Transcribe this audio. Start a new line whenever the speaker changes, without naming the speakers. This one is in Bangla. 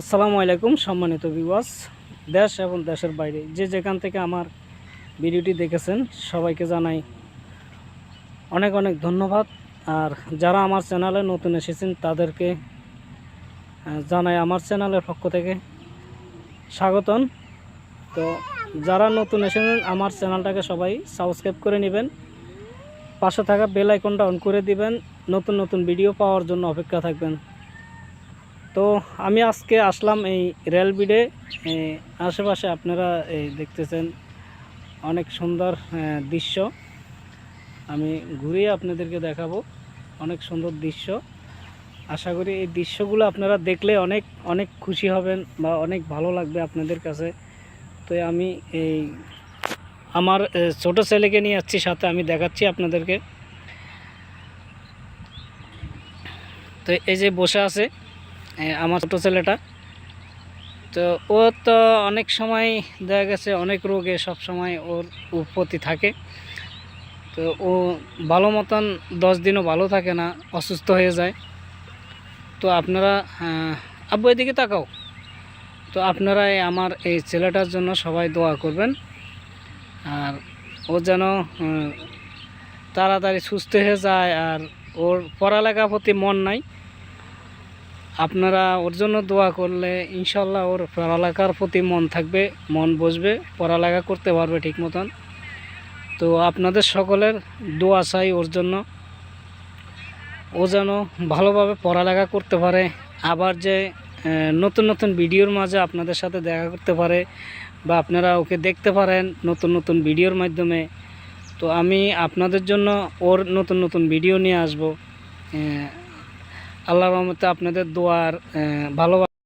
আসসালামু আলাইকুম, সম্মানিত বিবাস দেশ এবং দেশের বাইরে। যে যেখান থেকে আমার ভিডিওটি দেখেছেন, সবাইকে জানাই অনেক অনেক ধন্যবাদ। আর যারা আমার চ্যানেলে নতুন এসেছেন, তাদেরকে জানাই আমার চ্যানেলের পক্ষ থেকে স্বাগতম। তো যারা নতুন এসেছেন, আমার চ্যানেলটাকে সবাই সাবস্ক্রাইব করে নেবেন, পাশে থাকা বেল আইকনটা অন করে দিবেন, নতুন নতুন ভিডিও পাওয়ার জন্য অপেক্ষা থাকবেন। তো আমি আজকে আসলাম এই রেল বিডে আশেপাশে আপনারা এই দেখতেছেন অনেক সুন্দর দৃশ্য। আমি ঘুরিয়ে আপনাদেরকে দেখাবো অনেক সুন্দর দৃশ্য। আশা করি এই দৃশ্যগুলো আপনারা দেখলে অনেক অনেক খুশি হবেন বা অনেক ভালো লাগবে আপনাদের কাছে। তো আমি এই আমার ছোট ছেলেকে নিয়ে যাচ্ছি, সাথে আমি দেখাচ্ছি আপনাদেরকে। তো এই যে বসে আছে আমার ছোটো ছেলেটা। তো ও তো অনেক সময় দেখা গেছে, অনেক রোগে সব সময় ওর উপতি থাকে। তো ও ভালো মতন দশ দিনও ভালো থাকে না, অসুস্থ হয়ে যায়। তো আপনারা আব্বু এদিকে তাকাও। তো আপনারা আমার এই ছেলেটার জন্য সবাই দোয়া করবেন। আর ও যেন তাড়াতাড়ি সুস্থ হয়ে যায় আর ওর পড়ালেখার প্রতি মন নাই। আপনারা ওর জন্য দোয়া করলে ইনশাল্লাহ ওর পড়ালেখার প্রতি মন থাকবে, মন বসবে, পড়ালেখা করতে পারবে ঠিক মতন। তো আপনাদের সকলের দোয়া চাই ওর জন্য। ও যেন ভালোভাবে পড়ালেখা করতে পারে, আবার যে নতুন নতুন ভিডিওর মাঝে আপনাদের সাথে দেখা করতে পারে বা আপনারা ওকে দেখতে পারেন নতুন নতুন ভিডিওর মাধ্যমে। তো আমি আপনাদের জন্য ওর নতুন নতুন ভিডিও নিয়ে আসব। আহ, আল্লাহর রহমতে আপনাদের দোয়ার ভালো